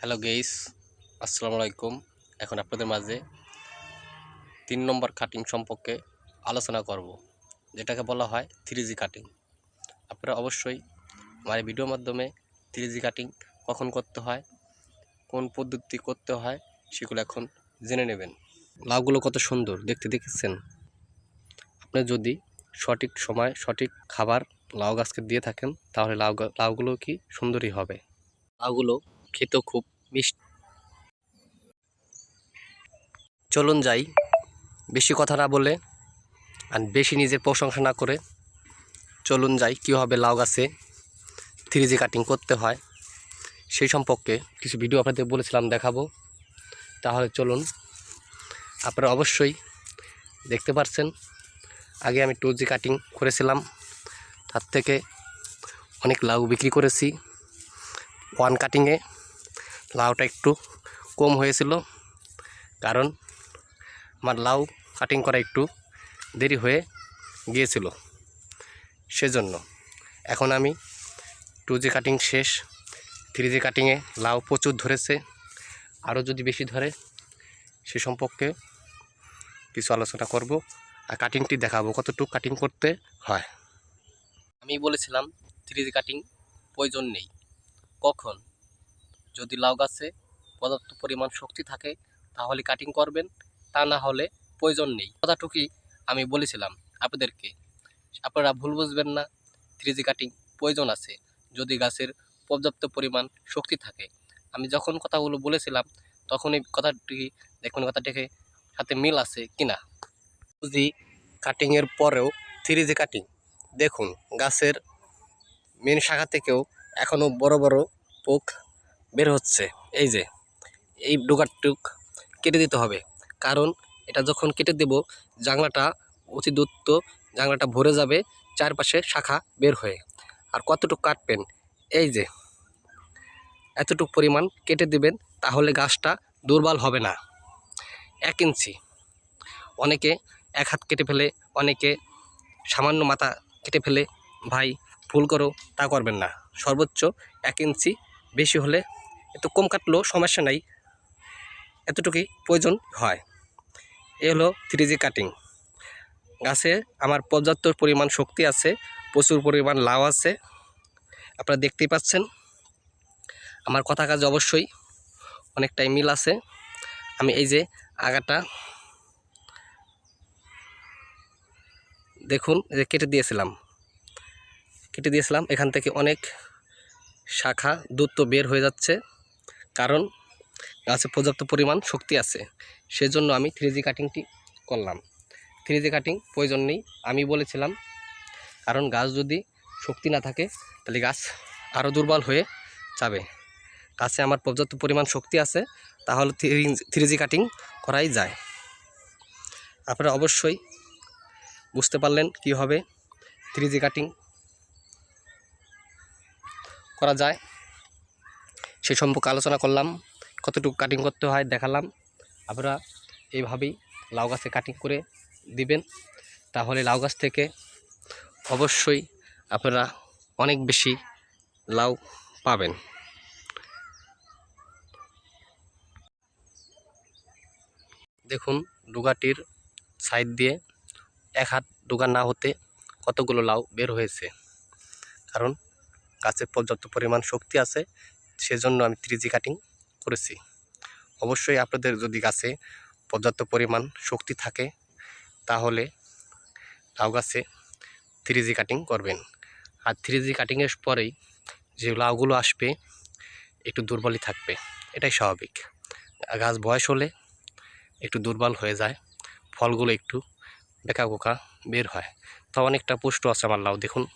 Hello guys, আসসালামু আলাইকুম। এখন আপনাদের মাঝে তিন নম্বর কাটিং সম্পর্কে আলোচনা করব, যেটাকে বলা হয় থ্রি জি কাটিং আপনারা অবশ্যই আমার ভিডিওর মাধ্যমে থ্রি জি কাটিং কখন করতে হয়, কোন পদ্ধতি করতে হয়, সেগুলো এখন জেনে নেবেন। লাউগুলো কত সুন্দর, দেখতে দেখেছেন? আপনি যদি সঠিক সময় সঠিক খাবার লাউ গাছকে দিয়ে থাকেন, তাহলে লাউ লাউগুলো কি সুন্দরই হবে। লাউগুলো খেতেও খুব মিষ্টি। চলুন যাই, বেশি কথা না বলে আর বেশি নিজের প্রশংসা না করে। চলুন যাই কীভাবে লাউ গাছে। থ্রি জি কাটিং করতে হয়। সেই সম্পর্কে কিছু ভিডিও আপনাদের বলেছিলাম দেখাবো। তাহলে চলুন, আপনারা অবশ্যই দেখতে পাচ্ছেন আগে আমি টু জি কাটিং করেছিলাম। তার থেকে অনেক লাউ বিক্রি করেছি। ওয়ান কাটিংয়ে লাউটা একটু কম হয়েছিল, কারণ আমার লাউ কাটিং করা একটু দেরি হয়ে গিয়েছিল। সেজন্য এখন আমি টু জি কাটিং শেষ থ্রি জি কাটিংয়ে লাউ প্রচুর ধরেছে, আরও যদি বেশি ধরে, সে সম্পর্কে কিছু আলোচনা করব আর কাটিংটি দেখাবো, কতটুকু কাটিং করতে হয়। আমি বলেছিলাম থ্রি জি কাটিং প্রয়োজন নেই। কখন? যদি লাউ গাছে পর্যাপ্ত পরিমাণ শক্তি থাকে, তাহলে কাটিং করবেন। তা না হলে প্রয়োজন নেই। কথাটুকুই আমি বলেছিলাম আপনাদেরকে। আপনারা ভুল বুঝবেন না। থ্রি কাটিং প্রয়োজন আছে। যদি গাছের পর্যাপ্ত পরিমাণ শক্তি থাকে। আমি যখন কথাগুলো বলেছিলাম তখন এই কথাটি, দেখুন কথাটিকে সাথে মিল আছে কিনা। যদি কাটিংয়ের পরেও থ্রি কাটিং দেখুন গাছের মেন শাখা থেকেও এখনও বড় বড় পোক বের হচ্ছে। এই যে, এই ডোগারটুক কেটে দিতে হবে। কারণ এটা যখন কেটে দেব জাংলাটা অতি দ্রুত জাংলাটা ভরে যাবে চারপাশে শাখা বের হয়ে। আর কতটুকু কাটবেন? এই যে, এতটুকু পরিমাণ কেটে দেবেন, তাহলে গাছটা দুর্বল হবে না। এক ইঞ্চি। অনেকে এক হাত কেটে ফেলে, অনেকে সামান্য মাথা কেটে ফেলে, ভাই, ভুল করো, তা করবেন না। সর্বোচ্চ এক ইঞ্চি বেশি হলে একটু কম কাটলেও সমস্যা নাই। এতটুকুই প্রয়োজন হয়। এ হলো থ্রি জি কাটিং গাছে আমার পর্যাপ্ত পরিমাণ শক্তি আছে, প্রচুর পরিমাণ লাভ আছে। আপনারা দেখতেই পাচ্ছেন। আমার কথা কাজে অবশ্যই অনেকটাই মিল আছে। আমি এই যে আগাটা দেখুন যে কেটে দিয়েছিলাম। কেটে দিয়েছিলাম, এখান থেকে অনেক শাখা দ্রুত বের হয়ে যাচ্ছে। কারণ গাছে পর্যাপ্ত পরিমাণ শক্তি আছে। সেজন্য আমি থ্রি জি কাটিংটি করলাম। থ্রি জি কাটিং প্রয়োজন নেই, আমি বলেছিলাম। কারণ গাছ যদি শক্তি না থাকে, তাহলে গাছ আরও দুর্বল হয়ে যাবে। গাছে আমার পর্যাপ্ত পরিমাণ শক্তি আছে, তাহলে থ্রি জি কাটিং করাই যায়। আপনারা অবশ্যই বুঝতে পারলেন কীভাবে থ্রি জি কাটিং করা যায়। সে সম্পর্কে আলোচনা করলাম, কতটুকু কাটিং করতে হয় দেখালাম। আপনারা এইভাবেই লাউ গাছে কাটিং করে দিবেন। তাহলে লাউ গাছ থেকে অবশ্যই আপনারা অনেক বেশি লাউ পাবেন। দেখুন, ডুগাটির সাইড দিয়ে এক হাত ডুগা না হতে কতগুলো লাউ বের হয়েছে। কারণ গাছে পর্যাপ্ত পরিমাণ শক্তি আছে সেজন্য আমি থ্রি জি কাটিং করেছি। অবশ্যই আপনাদের যদি গাছে পর্যাপ্ত পরিমাণ শক্তি থাকে, তাহলে লাউ গাছে থ্রি জি কাটিং করবেন। আর থ্রি জি কাটিংয়ের পরেই যে লাউগুলো আসবে, একটু দুর্বলই থাকবে। এটাই স্বাভাবিক। গাছ বয়স হলে একটু দুর্বল হয়ে যায়, ফলগুলো একটু বেকা বোকা বের হয়। তো অনেকটা পুষ্ট আছে আমার লাউ, দেখুন।